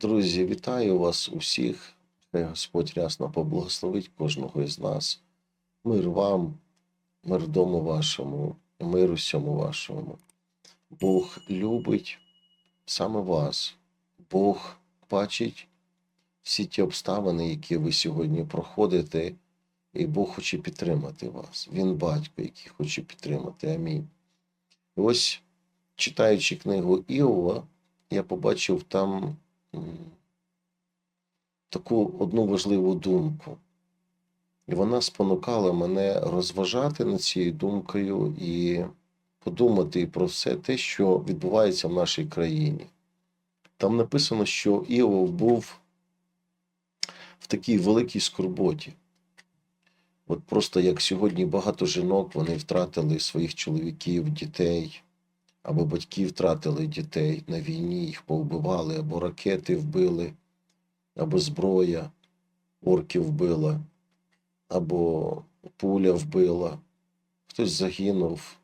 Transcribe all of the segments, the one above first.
Друзі, вітаю вас усіх. Господь рясно поблагословить кожного із нас. Мир вам, мир дому вашому, мир усьому вашому. Бог любить саме вас. Бог бачить всі ті обставини, які ви сьогодні проходите, і Бог хоче підтримати вас. Він батько, який хоче підтримати. Амінь. І ось, читаючи книгу Іова, я побачив там таку одну важливу думку. І вона спонукала мене розважати над цією думкою і подумати про все те, що відбувається в нашій країні. Там написано, що Іов був в такій великій скорботі. От просто як сьогодні багато жінок вони втратили своїх чоловіків, дітей, або батьки втратили дітей на війні, їх повбивали, або ракети вбили, або зброя орків вбила, або пуля вбила, хтось загинув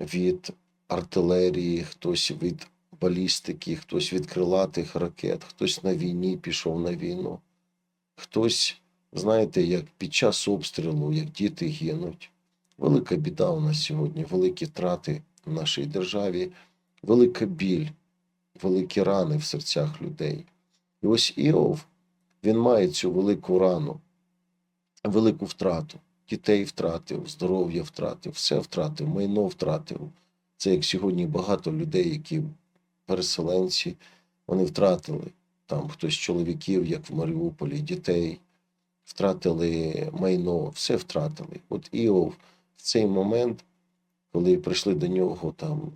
від артилерії, хтось від балістики, хтось від крилатих ракет, хтось на війні пішов на війну, хтось, знаєте, як під час обстрілу, як діти гинуть. Велика біда у нас сьогодні, великі втрати в нашій державі, велика біль, великі рани в серцях людей. І ось Іов, він має цю велику рану, велику втрату. Дітей втратив, здоров'я втратив, все втратив, майно втратив. Це як сьогодні багато людей, які переселенці, вони втратили там хтось чоловіків, як в Маріуполі, дітей, втратили майно, все втратили. От Іов в цей момент, коли прийшли до нього там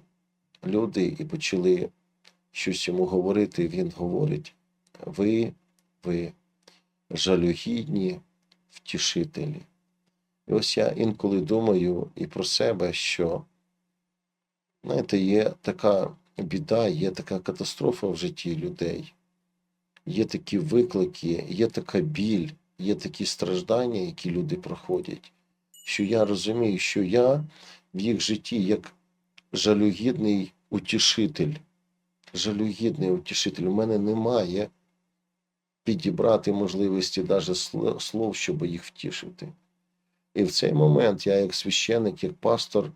люди і почали щось йому говорити, він говорить: ви, ви жалюгідні втішителі. І ось я інколи думаю і про себе, що, знаєте, є така біда, є така катастрофа в житті людей, є такі виклики, є така біль, є такі страждання, які люди проходять, що я розумію, що я в їх житті як жалюгідний утішитель. Жалюгідний утішитель. У мене немає підібрати можливості навіть слов, щоб їх втішити. І в цей момент я, як священник, як пастор,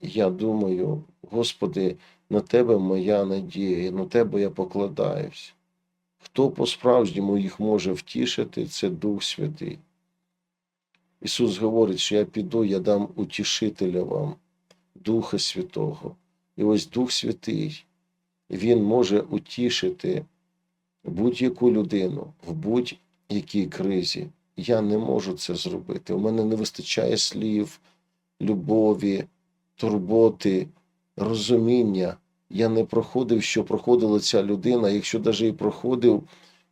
я думаю, Господи, на Тебе моя надія, на Тебе я покладаюсь. Хто по-справжньому їх може втішити, це Дух Святий. Ісус говорить, що я піду, я дам утішителя вам, Духа Святого. І ось Дух Святий, Він може утішити будь-яку людину в будь-якій кризі. Я не можу це зробити. У мене не вистачає слів, любові, турботи, розуміння. Я не проходив, що проходила ця людина. Якщо навіть і проходив,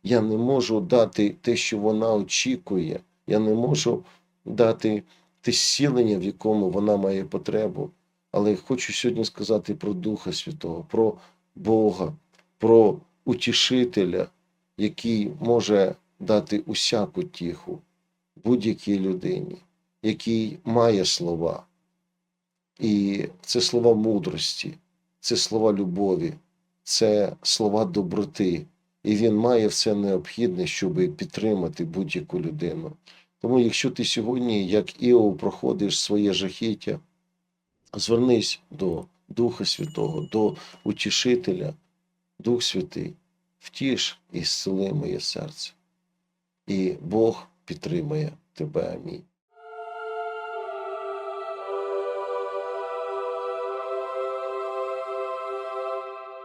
я не можу дати те, що вона очікує. Я не можу дати те зцілення, в якому вона має потребу. Але хочу сьогодні сказати про Духа Святого, про Бога, про утішителя, який може дати усяку тіху будь-якій людині, який має слова. І це слова мудрості, це слова любові, це слова доброти. І він має все необхідне, щоб підтримати будь-яку людину. Тому, якщо ти сьогодні, як Іов, проходиш своє жахіття, звернись до Духа Святого, до Утішителя, Дух Святий, втіш і зцели моє серце. І Бог підтримує тебе. Амінь.